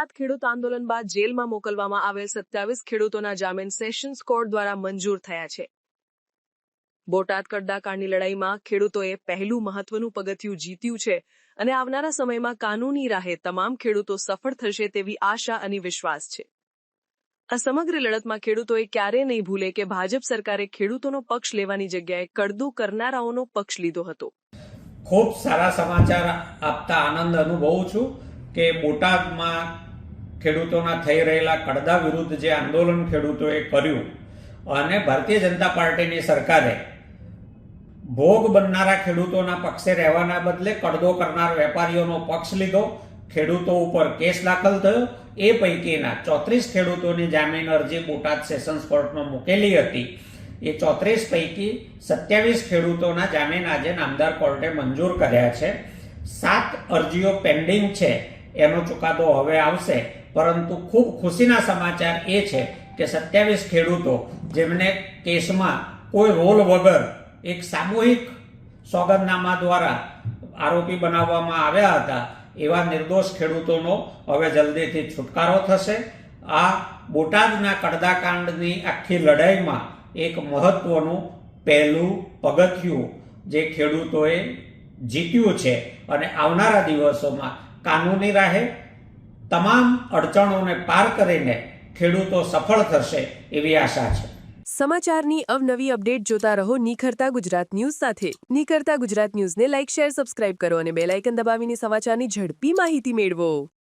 બોટાદ ખેડૂત આંદોલન બાદ જેલમાં મોકલવામાં આવેલ સત્યાવીસ ખેડૂતોના જામીન સેશન્સ કોર્ટ દ્વારા મંજૂર થયા છે. બોટાદ કડદાકાંડની લડાઈમાં ખેડૂતોએ પહેલું મહત્વનું પગથિયું જીત્યું છે અને આવનારા સમયમાં કાનૂની રાહે તમામ ખેડૂતો સફળ થશે તેવી આશા અને વિશ્વાસ છે. આ સમગ્ર લડતમાં ખેડૂતોએ ક્યારેય નહીં ભૂલે કે ભાજપ સરકારે ખેડૂતોનો પક્ષ લેવાની જગ્યાએ કડદુ કરનારાઓનો પક્ષ લીધો હતો. ખૂબ સારા સમાચાર આપતા આનંદ અનુભવું છું કે બોટાદમાં ખેડૂતોના થઈ રહેલા કડદા વિરુદ્ધ જે આંદોલન ખેડૂતોએ કર્યું અને ભારતીય જનતા પાર્ટીની સરકારે ભોગ બનનારા ખેડૂતોના પક્ષે રહેવાના બદલે કડદો કરનાર વેપારીઓનો પક્ષ લીધો, ખેડૂતો ઉપર કેસ દાખલ થયો. એ પૈકીના ચોત્રીસ ખેડૂતોની જામીન અરજી બોટાદ સેશન્સ કોર્ટમાં મૂકેલી હતી. એ ચોત્રીસ પૈકી સત્યાવીસ ખેડૂતોના જામીન આજે નામદાર કોર્ટે મંજૂર કર્યા છે. સાત અરજીઓ પેન્ડિંગ છે. એનો ચુકાદો હવે આવશે. પરંતુ ખૂબ ખુશીના સમાચાર એ છે કે સત્યાવીસ ખેડૂતો જેમને કેસમાં કોઈ રોલ વગર એક સામૂહિક સોગંદનામા દ્વારા આરોપી બનાવવામાં આવ્યા હતા, એવા નિર્દોષ ખેડૂતોનો હવે જલ્દીથી છુટકારો થશે. આ બોટાદના કડદાકાંડની આખી લડાઈમાં એક મહત્વનું પહેલું પગથિયું જે ખેડૂતોએ જીત્યું છે. અને આવનારા દિવસોમાં કાનૂની રાહે તમામ અડચણોને પાર કરીને ખેડૂતો સફળ થશે એવી આશા છે. સમાચારની અવનવી અપડેટ જોતા રહો નિખરતા ગુજરાત ન્યૂઝ સાથે. નિખરતા ગુજરાત ન્યૂઝને લાઇક, શેર, સબસ્ક્રાઇબ કરો અને બેલાઇકન દબાવીને સમાચારની ઝડપી માહિતી મેળવો.